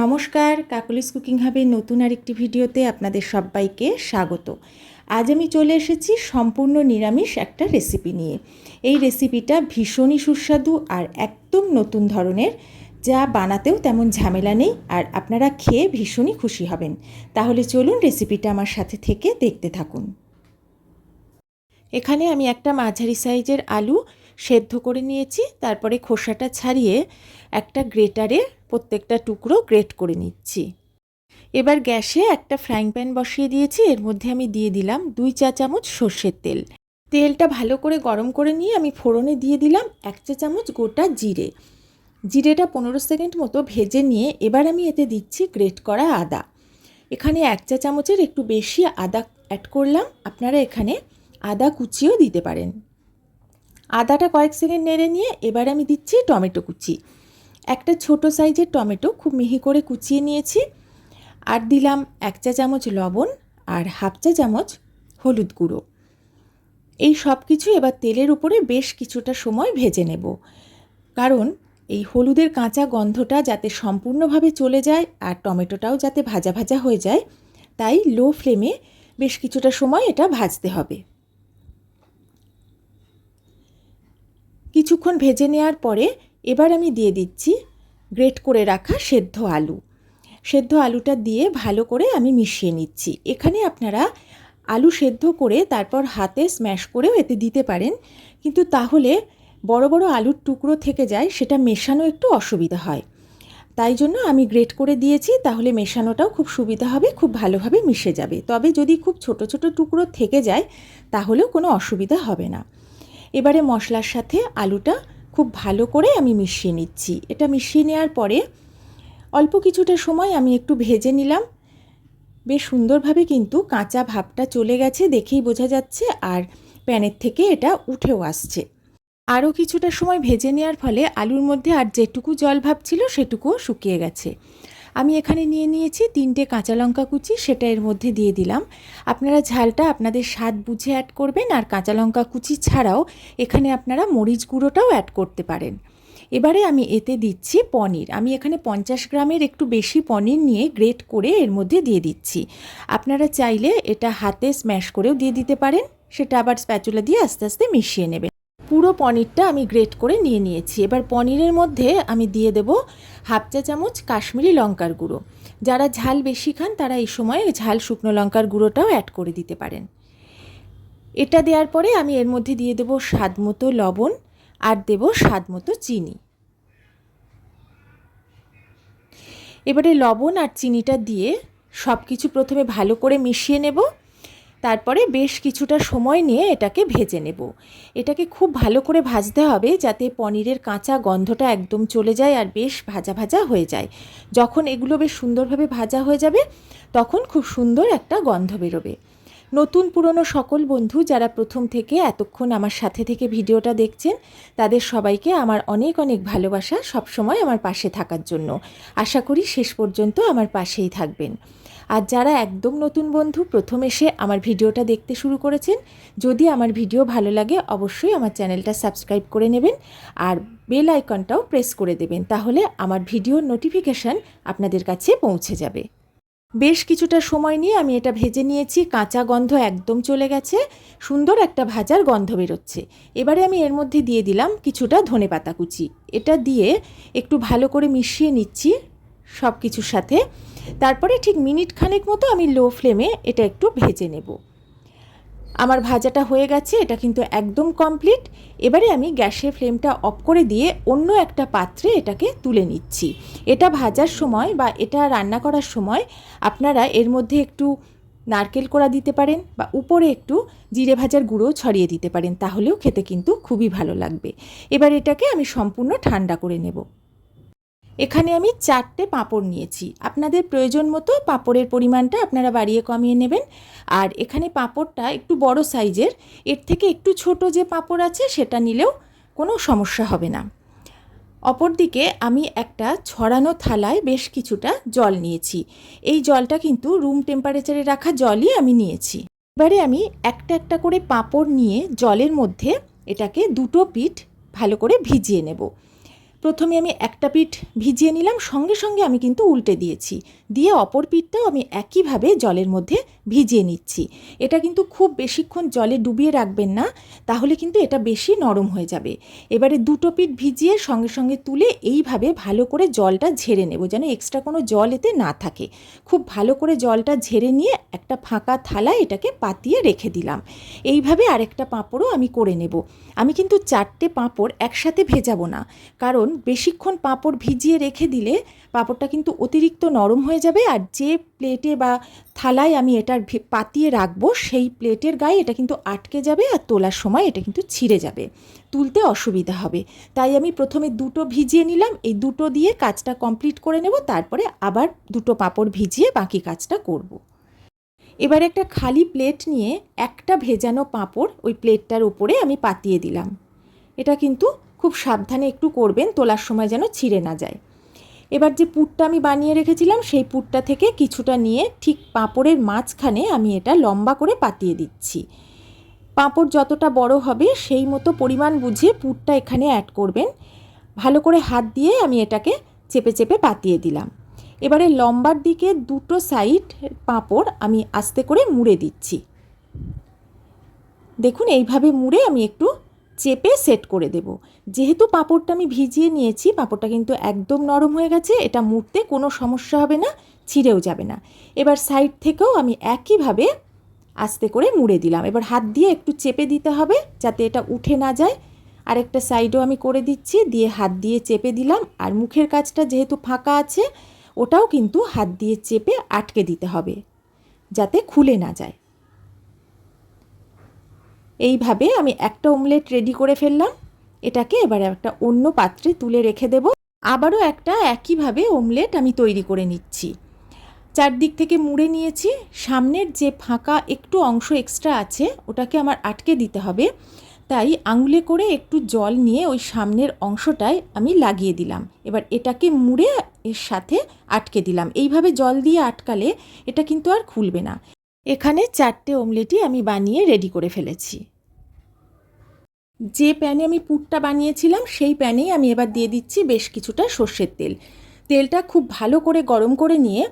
নমস্কার, কাকলিস কুকিং হাবের নতুন আরেকটি ভিডিওতে আপনাদের সবাইকে স্বাগত। আজ আমি চলে এসেছি সম্পূর্ণ নিরামিষ একটা রেসিপি নিয়ে। এই রেসিপিটা ভীষণই সুস্বাদু আর একদম নতুন ধরনের, যা বানাতেও তেমন ঝামেলা নেই আর আপনারা খেয়ে ভীষণই খুশি হবেন। তাহলে চলুন রেসিপিটা আমার সাথে থেকে দেখতে থাকুন। এখানে আমি একটা মাঝারি সাইজের আলু সেদ্ধ করে নিয়েছি, তারপরে খোসাটা ছাড়িয়ে একটা গ্রেটারে প্রত্যেকটা টুকরো গ্রেট করে নিচ্ছি। এবার গ্যাসে একটা ফ্রাইং প্যান বসিয়ে দিয়েছি, এর মধ্যে আমি দিয়ে দিলাম দুই চা চামচ সর্ষের তেল। তেলটা ভালো করে গরম করে নিয়ে আমি ফোড়নে দিয়ে দিলাম এক চা চামচ গোটা জিরে। জিরেটা পনেরো সেকেন্ড মতো ভেজে নিয়ে এবার আমি এতে দিচ্ছি গ্রেট করা আদা। এখানে এক চা চামচের একটু বেশি আদা অ্যাড করলাম, আপনারা এখানে আদা কুচিও দিতে পারেন। আদাটা কয়েক সেকেন্ড নেড়ে নিয়ে এবার আমি দিচ্ছি টমেটো কুচি। একটা ছোট সাইজের টমেটো খুব মিহি করে কুচিয়ে নিয়েছি। আর দিলাম এক চা চামচ লবণ আর হাফ চা চামচ হলুদ গুঁড়ো। এই সব কিছু এবার তেলের উপরে বেশ কিছুটা সময় ভেজে নেব। কারণ এই হলুদের কাঁচা গন্ধটা যাতে সম্পূর্ণভাবে চলে যায় আর টমেটোটাও যাতে ভাজা ভাজা হয়ে যায়, তাই লো ফ্লেমে বেশ কিছুটা সময় এটা ভাজতে হবে। কিছুক্ষণ ভেজে নেওয়ার পরে এবার আমি দিয়ে দিচ্ছি গ্রেট করে রাখা সেদ্ধ আলু। সেদ্ধ আলুটা দিয়ে ভালো করে আমি মিশিয়ে নিচ্ছি। এখানে আপনারা আলু সেদ্ধ করে তারপর হাতে স্ম্যাশ করেও এতে দিতে পারেন। কিন্তু তাহলে বড় বড় আলুর টুকরো থেকে যায়, সেটা মেশানো একটু অসুবিধা হয়। তাই জন্য আমি গ্রেট করে দিয়েছি, তাহলে মেশানোটাও খুব সুবিধা হবে, খুব ভালোভাবে মিশে যাবে। তবে যদি খুব ছোট ছোট টুকরো থেকে যায়, তাহলেও কোনো অসুবিধা হবে না। এবারে মশলার সাথে আলুটা খুব ভালো করে আমি মিশিয়ে নিচ্ছি। এটা মিশিয়ে নেওয়ার পরে অল্প কিছুটা সময় আমি একটু ভেজে নিলাম। বেশ সুন্দরভাবে কিন্তু কাঁচা ভাবটা চলে গেছে দেখেই বোঝা যাচ্ছে আর প্যানের থেকে এটা উঠেও আসছে। আরও কিছুটা সময় ভেজে নেওয়ার ফলে আলুর মধ্যে আর যেটুকু জল ভাব ছিল সেটুকুও শুকিয়ে গেছে। আমি এখানে নিয়ে নিয়েছি তিনটে কাঁচা লঙ্কা কুচি, সেটা এর মধ্যে দিয়ে দিলাম। আপনারা ঝালটা আপনাদের স্বাদ বুঝে অ্যাড করবেন আর কাঁচা লঙ্কা কুচি ছাড়াও এখানে আপনারা মরিচ গুঁড়োটাও অ্যাড করতে পারেন। এবারে আমি এতে দিচ্ছি পনির। আমি এখানে পঞ্চাশ গ্রামের একটু বেশি পনির নিয়ে গ্রেট করে এর মধ্যে দিয়ে দিচ্ছি। আপনারা চাইলে এটা হাতে স্ম্যাশ করেও দিয়ে দিতে পারেন। সেটা আবার স্প্যাচুলা দিয়ে আস্তে আস্তে মিশিয়ে নেবেন। পুরো পনিরটা আমি গ্রেট করে নিয়ে নিয়েছি। এবার পনিরের মধ্যে আমি দিয়ে দেব হাফ চা চামচ কাশ্মীরি লঙ্কার গুঁড়ো। যারা ঝাল বেশি খান, তারা এই সময় ঝাল শুকনো লঙ্কার গুঁড়োটাও অ্যাড করে দিতে পারেন। এটা দেওয়ার পরে আমি এর মধ্যে দিয়ে দেব স্বাদ মতো লবণ আর দেব স্বাদ মতো চিনি। এবারে লবণ আর চিনিটা দিয়ে সব কিছু প্রথমে ভালো করে মিশিয়ে নেব। তারপরে বেশ কিছুটা সময় নিয়ে এটাকে ভেজে নেব। এটাকে খুব ভালো করে ভাজতে হবে যাতে পনিরের কাঁচা গন্ধটা একদম চলে যায় আর বেশ ভাজা ভাজা হয়ে যায়। যখন এগুলো বেশ সুন্দরভাবে ভাজা হয়ে যাবে, তখন খুব সুন্দর একটা গন্ধ বেরোবে। নতুন পুরনো সকল বন্ধু যারা প্রথম থেকে এতক্ষণ আমার সাথে থেকে ভিডিওটা দেখছেন, তাদের সবাইকে আমার অনেক অনেক ভালোবাসা সবসময় আমার পাশে থাকার জন্য। আশা করি শেষ পর্যন্ত আমার পাশেই থাকবেন। আর যারা একদম নতুন বন্ধু, প্রথম এসে আমার ভিডিওটা দেখতে শুরু করেছেন, যদি আমার ভিডিও ভালো লাগে, অবশ্যই আমার চ্যানেলটা সাবস্ক্রাইব করে নেবেন আর বেল আইকনটাও প্রেস করে দেবেন, তাহলে আমার ভিডিওর নোটিফিকেশান আপনাদের কাছে পৌঁছে যাবে। বেশ কিছুটা সময় নিয়ে আমি এটা ভেজে নিয়েছি, কাঁচা গন্ধ একদম চলে গেছে, সুন্দর একটা ভাজার গন্ধ বেরোচ্ছে। এবারে আমি এর মধ্যে দিয়ে দিলাম কিছুটা ধনে পাতা কুচি। এটা দিয়ে একটু ভালো করে মিশিয়ে নিচ্ছি সব কিছুর সাথে। তারপরে ঠিক মিনিট খানেক মতো আমি লো ফ্লেমে এটা একটু ভেজে নেব। আমার ভাজাটা হয়ে গেছে, এটা কিন্তু একদম কমপ্লিট এবারে আমি গ্যাসের ফ্লেমটা অফ করে দিয়ে অন্য একটা পাত্রে এটাকে তুলে নিচ্ছি। এটা ভাজার সময় বা এটা রান্না করার সময় আপনারা এর মধ্যে একটু নারকেল কোড়া দিতে পারেন বা উপরে একটু জিরে ভাজার গুঁড়ো ছড়িয়ে দিতে পারেন, তাহলেও খেতে কিন্তু খুবই ভালো লাগবে। এবার এটাকে আমি সম্পূর্ণ ঠান্ডা করে নেব। এখানে আমি চারটে পাঁপড় নিয়েছি। আপনাদের প্রয়োজন মতো পাঁপড়ের পরিমাণটা আপনারা বাড়িয়ে কমিয়ে নেবেন। আর এখানে পাঁপড়টা একটু বড় সাইজের, এর থেকে একটু ছোট যে পাঁপড় আছে সেটা নিলেও কোনো সমস্যা হবে না। অপরদিকে আমি একটা ছড়ানো থালায় বেশ কিছুটা জল নিয়েছি। এই জলটা কিন্তু রুম টেম্পারেচারে রাখা জলই আমি নিয়েছি। এবারে আমি একটা একটা করে পাঁপড় নিয়ে জলের মধ্যে এটাকে দুটো পিঠ ভালো করে ভিজিয়ে নেব। প্রথমে আমি একটা পিঠ ভিজিয়ে নিলাম, সঙ্গে সঙ্গে আমি কিন্তু উল্টে দিয়েছি। দিয়ে অপর পিঠটাও আমি একইভাবে জলের মধ্যে ভিজিয়ে নিচ্ছি। এটা কিন্তু খুব বেশিক্ষণ জলে ডুবিয়ে রাখবেন না, তাহলে কিন্তু এটা বেশি নরম হয়ে যাবে। এবারে দুটো পিঠ ভিজিয়ে সঙ্গে সঙ্গে তুলে এইভাবে ভালো করে জলটা ঝেড়ে নেব যেন এক্সট্রা কোনো জল এতে না থাকে। খুব ভালো করে জলটা ঝেড়ে নিয়ে একটা ফাঁকা থালায় এটাকে পাতিয়ে রেখে দিলাম। এইভাবে আরেকটা পাঁপড়ও আমি করে নেব। আমি কিন্তু চারটে পাঁপড় একসাথে ভেজাবো না, কারণ বেশিক্ষণ পাঁপড় ভিজিয়ে রেখে দিলে পাঁপড়টা কিন্তু অতিরিক্ত নরম হয়ে যাবে আর যে প্লেটে বা থালায় আমি এটার পাতিয়ে রাখব সেই প্লেটের গায়ে এটা কিন্তু আটকে যাবে আর তোলার সময় এটা কিন্তু ছিঁড়ে যাবে। তুলতে অসুবিধা হবে। তাই আমি প্রথমে দুটো ভিজিয়ে নিলাম, এই দুটো দিয়ে কাজটা কমপ্লিট করে নেব, তারপরে আবার দুটো পাঁপড় ভিজিয়ে বাকি কাজটা করব। এবার একটা খালি প্লেট নিয়ে একটা ভেজানো পাঁপড় ওই প্লেটটার উপরে আমি পাতিয়ে দিলাম। এটা কিন্তু খুব সাবধানে একটু করবেন, তোলার সময় যেন ছিঁড়ে না যায়। এবার যে পুরটা আমি বানিয়ে রেখেছিলাম, সেই পুরটা থেকে কিছুটা নিয়ে ঠিক পাঁপড়ের মাঝখানে আমি এটা লম্বা করে পাতিয়ে দিচ্ছি। পাঁপড় যতটা বড় হবে, সেই মতো পরিমাণ বুঝে পুরটা এখানে অ্যাড করবেন। ভালো করে হাত দিয়ে আমি এটাকে চেপে চেপে পাতিয়ে দিলাম। এবারে লম্বার দিকে দুটো সাইড পাঁপড় আমি আস্তে করে মুড়ে দিচ্ছি। দেখুন, এইভাবে মুড়ে আমি একটু চেপে সেট করে দেব। যেহেতু পাঁপড়টা আমি ভিজিয়ে নিয়েছি, পাঁপড়টা কিন্তু একদম নরম হয়ে গেছে, এটা মুড়তে কোনো সমস্যা হবে না, ছিঁড়েও যাবে না। এবার সাইড থেকেও আমি একইভাবে আস্তে করে মুড়ে দিলাম। এবার হাত দিয়ে একটু চেপে দিতে হবে যাতে এটা উঠে না যায়। আরেকটা সাইডও আমি করে দিচ্ছি, দিয়ে হাত দিয়ে চেপে দিলাম। আর মুখের কাজটা যেহেতু ফাঁকা আছে, ওটাও কিন্তু হাত দিয়ে চেপে আটকে দিতে হবে, যাতে খুলে না যায়। এইভাবে আমি একটা অমলেট রেডি করে ফেললাম। এটাকে এবারে একটা অন্য পাত্রে তুলে রেখে দেব। আবারও একটা একইভাবে অমলেট আমি তৈরি করে নিচ্ছি। চারদিক থেকে মুড়ে নিয়েছি। সামনের যে ফাঁকা একটু অংশ এক্সট্রা আছে, ওটাকে আমার আটকে দিতে হবে। তাই আঙুলে করে একটু জল নিয়ে ওই সামনের অংশটায় আমি লাগিয়ে দিলাম। এবার এটাকে মুড়ে এর সাথে আটকে দিলাম। এইভাবে জল দিয়ে আটকালে এটা কিন্তু আর খুলবে না। এখানে চারটে অমলেটই আমি বানিয়ে রেডি করে ফেলেছি। যে প্যানে আমি পুরটা বানিয়েছিলাম, সেই প্যানেই আমি এবার দিয়ে দিচ্ছি বেশ কিছুটা সর্ষের তেল। তেলটা খুব ভালো করে গরম করে নিয়ে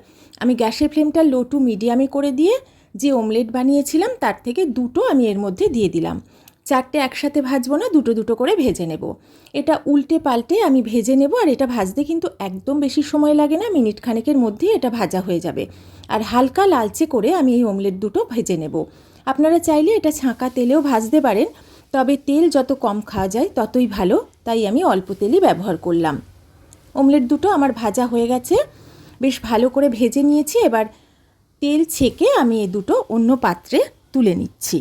আমি গ্যাসের ফ্লেমটা লো টু মিডিয়ামে করে দিয়ে যে অমলেট বানিয়েছিলাম, তার থেকে দুটো আমি এর মধ্যে দিয়ে দিলাম। চারটে একসাথে ভাজবো না, দুটো দুটো করে ভেজে নেব। এটা উল্টে পাল্টে আমি ভেজে নেব আর এটা ভাজতে কিন্তু একদম বেশি সময় লাগে না, মিনিট খানেকের মধ্যেই এটা ভাজা হয়ে যাবে। আর হালকা লালচে করে আমি এই অমলেট দুটো ভেজে নেব। আপনারা চাইলে এটা ছাঁকা তেলেও ভাজতে পারেন, তবে তেল যত কম খাওয়া যায় ততই ভালো, তাই আমি অল্প তেলই ব্যবহার করলাম। অমলেট দুটো আমার ভাজা হয়ে গেছে, বেশ ভালো করে ভেজে নিয়েছি, এবার তেল ছেঁকে আমি এ দুটো অন্য পাত্রে তুলে নিচ্ছি।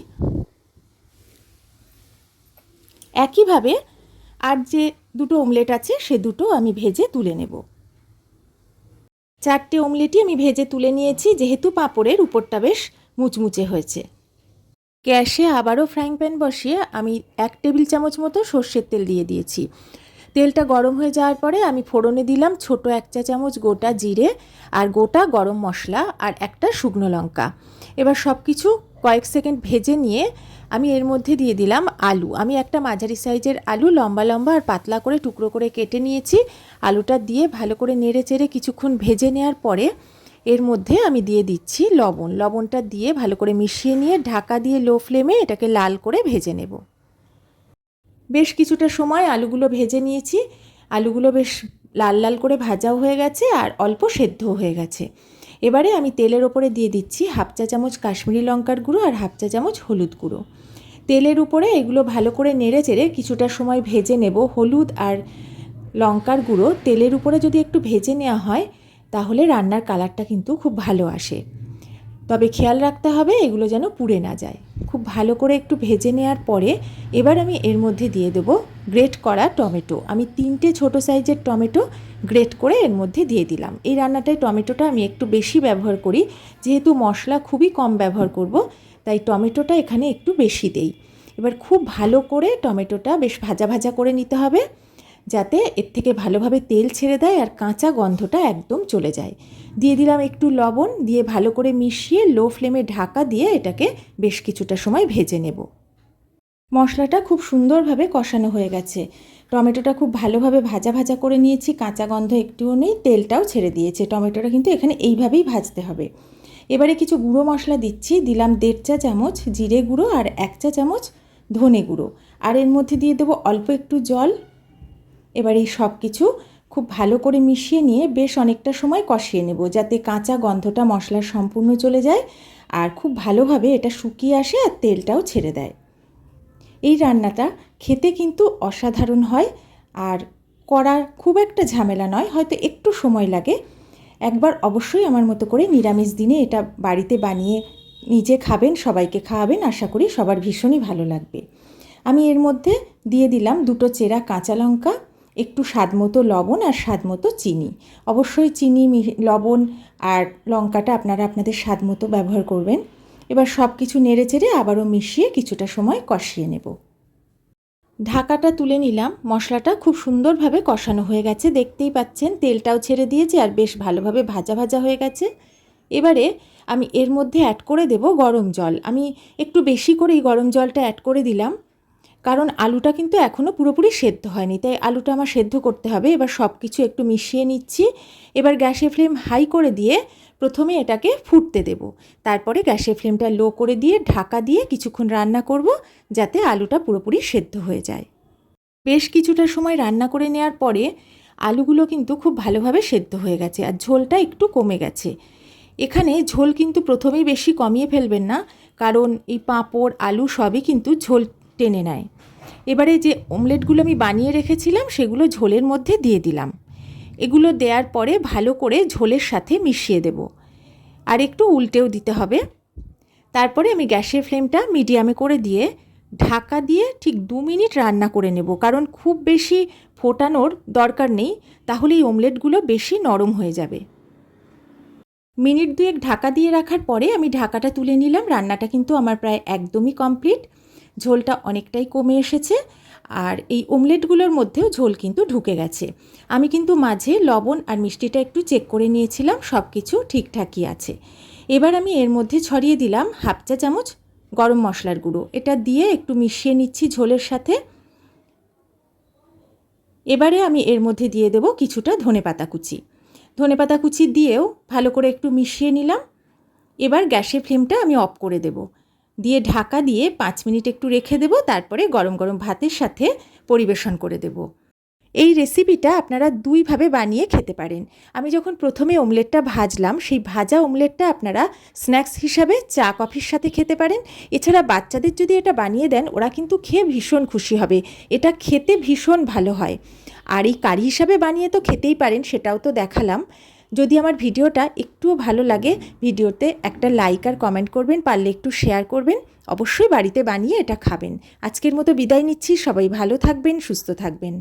একইভাবে আর যে দুটো অমলেট আছে, সে দুটো আমি ভেজে তুলে নেব। চারটে অমলেটই আমি ভেজে তুলে নিয়েছি, যেহেতু পাঁপড়ের উপরটা বেশ মুচমুচে হয়েছে। গ্যাসে আবারও ফ্রাইং প্যান বসিয়ে আমি এক টেবিল চামচ মতো সর্ষের তেল দিয়ে দিয়েছি। তেলটা গরম হয়ে যাওয়ার পরে আমি ফোড়নে দিলাম ছোট এক চা চামচ গোটা জিরে আর গোটা গরম মশলা আর একটা শুকনো লঙ্কা। এবার সব কিছু কয়েক সেকেন্ড ভেজে নিয়ে আমি এর মধ্যে দিয়ে দিলাম আলু। আমি একটা মাঝারি সাইজের আলু লম্বা লম্বা আর পাতলা করে টুকরো করে কেটে নিয়েছি। আলুটা দিয়ে ভালো করে নেড়ে চেড়ে কিছুক্ষণ ভেজে নেওয়ার পরে এর মধ্যে আমি দিয়ে দিচ্ছি লবণ। লবণটা দিয়ে ভালো করে মিশিয়ে নিয়ে ঢাকা দিয়ে লো ফ্লেমে এটাকে লাল করে ভেজে নেব। বেশ কিছুটা সময় আলুগুলো ভেজে নিয়েছি। আলুগুলো বেশ লাল লাল করে ভাজাও হয়ে গেছে আর অল্প সেদ্ধও হয়ে গেছে। এবারে আমি তেলের ওপরে দিয়ে দিচ্ছি হাফ চা চামচ কাশ্মীরি লঙ্কার গুঁড়ো আর হাফ চা চামচ হলুদ গুঁড়ো। তেলের উপরে এগুলো ভালো করে নেড়ে চেড়ে কিছুটা সময় ভেজে নেব হলুদ আর লঙ্কার গুঁড়ো। তেলের উপরে যদি একটু ভেজে নেওয়া হয়, তাহলে রান্নার কালারটা কিন্তু খুব ভালো আসে। তবে খেয়াল রাখতে হবে এগুলো যেন পুড়ে না যায়। খুব ভালো করে একটু ভেজে নেওয়ার পরে এবার আমি এর মধ্যে দিয়ে দেবো গ্রেট করা টমেটো। আমি তিনটে ছোট সাইজের টমেটো গ্রেট করে এর মধ্যে দিয়ে দিলাম। এই রান্নাটায় টমেটোটা আমি একটু বেশি ব্যবহার করি, যেহেতু মশলা খুবই কম ব্যবহার করব, তাই টমেটোটা এখানে একটু বেশি দেই। এবার খুব ভালো করে টমেটোটা বেশ ভাজা ভাজা করে নিতে হবে। যাতে এর থেকে ভালোভাবে তেল ছেড়ে দেয় আর কাঁচা গন্ধটা একদম চলে যায়। দিয়ে দিলাম একটু লবণ, দিয়ে ভালো করে মিশিয়ে লো ফ্লেমে ঢাকা দিয়ে এটাকে বেশ কিছুটা সময় ভেজে নেব। মশলাটা খুব সুন্দরভাবে কষানো হয়ে গেছে। টমেটোটা খুব ভালোভাবে ভাজা ভাজা করে নিয়েছি, কাঁচা গন্ধ একটুও নেই, তেলটাও ছেড়ে দিয়েছে। টমেটোটা কিন্তু এখানে এইভাবেই ভাজতে হবে। এবারে কিছু গুঁড়ো মশলা দিচ্ছি, দিলাম দেড় চা চামচ জিরে গুঁড়ো আর এক চা চামচ ধনে গুঁড়ো। আর এর মধ্যে দিয়ে দেবো অল্প একটু জল এবার এই সব কিছু খুব ভালো করে মিশিয়ে নিয়ে বেশ অনেকটা সময় কষিয়ে নেব যাতে কাঁচা গন্ধটা মশলার সম্পূর্ণ চলে যায় আর খুব ভালোভাবে এটা শুকিয়ে আসে আর তেলটাও ছেড়ে দেয়। এই রান্নাটা খেতে কিন্তু অসাধারণ হয় আর করার খুব একটা ঝামেলা নয়, হয়তো একটু সময় লাগে। একবার অবশ্যই আমার মতো করে নিরামিষ দিনে এটা বাড়িতে বানিয়ে নিজে খাবেন, সবাইকে খাওয়াবেন, আশা করি সবার ভীষণই ভালো লাগবে। আমি এর মধ্যে দিয়ে দিলাম দুটো চেরা কাঁচা লঙ্কা একটু স্বাদ মতো লবণ আর স্বাদ মতো চিনি। অবশ্যই চিনি লবণ আর লঙ্কাটা আপনারা আপনাদের স্বাদ মতো ব্যবহার করবেন। এবার সব কিছু নেড়ে চেড়ে আবারও মিশিয়ে কিছুটা সময় কষিয়ে নেব। ঢাকাটা তুলে নিলাম। মশলাটা খুব সুন্দরভাবে কষানো হয়ে গেছে। দেখতেই পাচ্ছেন, তেলটাও ছেড়ে দিয়েছে আর বেশ ভালোভাবে ভাজা ভাজা হয়ে গেছে। এবারে আমি এর মধ্যে অ্যাড করে দেব গরম জল। আমি একটু বেশি করে এই গরম জলটা অ্যাড করে দিলাম। কারণ আলুটা কিন্তু এখনও পুরোপুরি সেদ্ধ হয়নি, তাই আলুটা আমার সেদ্ধ করতে হবে। এবার সব কিছু একটু মিশিয়ে নিচ্ছি। এবার গ্যাসের ফ্লেম হাই করে দিয়ে প্রথমে এটাকে ফুটতে দেব। তারপরে গ্যাসের ফ্লেমটা লো করে দিয়ে ঢাকা দিয়ে কিছুক্ষণ রান্না করব, যাতে আলুটা পুরোপুরি সেদ্ধ হয়ে যায়। বেশ কিছুটা সময় রান্না করে নেওয়ার পরে আলুগুলো কিন্তু খুব ভালোভাবে সেদ্ধ হয়ে গেছে আর ঝোলটা একটু কমে গেছে। এখানে ঝোল কিন্তু প্রথমেই বেশি কমিয়ে ফেলবেন না, কারণ এই পাঁপড়, আলু সবই কিন্তু ঝোল টেনে নেয়। এবারে যে অমলেটগুলো আমি বানিয়ে রেখেছিলাম, সেগুলো ঝোলের মধ্যে দিয়ে দিলাম। এগুলো দেওয়ার পরে ভালো করে ঝোলের সাথে মিশিয়ে দেব। আর একটু উল্টেও দিতে হবে। তারপরে আমি গ্যাসের ফ্লেমটা মিডিয়ামে করে দিয়ে ঢাকা দিয়ে ঠিক দু মিনিট রান্না করে নেব। কারণ খুব বেশি ফোটানোর দরকার নেই, তাহলে এই অমলেটগুলো বেশি নরম হয়ে যাবে। মিনিট দুয়েক ঢাকা দিয়ে রাখার পরে আমি ঢাকাটা তুলে নিলাম। রান্নাটা কিন্তু আমার প্রায় একদমই কমপ্লিট। ঝোলটা অনেকটাই কমে এসেছে আর এই ওমলেটগুলোর মধ্যেও ঝোল কিন্তু ঢুকে গেছে। আমি কিন্তু মাঝে লবণ আর মিষ্টিটা একটু চেক করে নিয়েছিলাম সব কিছু ঠিকঠাকই আছে। এবার আমি এর মধ্যে ছড়িয়ে দিলাম হাফ চা চামচ গরম মশলার গুঁড়ো। এটা দিয়ে একটু মিশিয়ে নিচ্ছি ঝোলের সাথে। এবারে আমি এর মধ্যে দিয়ে দেব কিছুটা ধনে পাতা কুচি। ধনে পাতা কুচি দিয়েও ভালো করে একটু মিশিয়ে নিলাম। এবার গ্যাসের ফ্লেমটা আমি অফ করে দেবো। দিয়ে ঢাকা দিয়ে পাঁচ মিনিট একটু রেখে দেবো, তারপরে গরম গরম ভাতের সাথে পরিবেশন করে দেব। এই রেসিপিটা আপনারা দুইভাবে বানিয়ে খেতে পারেন। আমি যখন প্রথমে অমলেটটা ভাজলাম, সেই ভাজা অমলেটটা আপনারা স্ন্যাক্স হিসাবে চা কফির সাথে খেতে পারেন। এছাড়া বাচ্চাদের যদি এটা বানিয়ে দেন, ওরা কিন্তু খেয়ে ভীষণ খুশি হবে। এটা খেতে ভীষণ ভালো হয়। আর এই কারি হিসাবে বানিয়ে তো খেতেই পারেন, সেটাও তো দেখালাম। যদি আমার ভিডিওটা একটুও ভালো লাগে, ভিডিওতে একটা লাইক আর কমেন্ট করবেন, পারলে একটু শেয়ার করবেন, অবশ্যই বাড়িতে বানিয়ে এটা খাবেন। আজকের মতো বিদায় নিচ্ছি, সবাই ভালো থাকবেন, সুস্থ থাকবেন।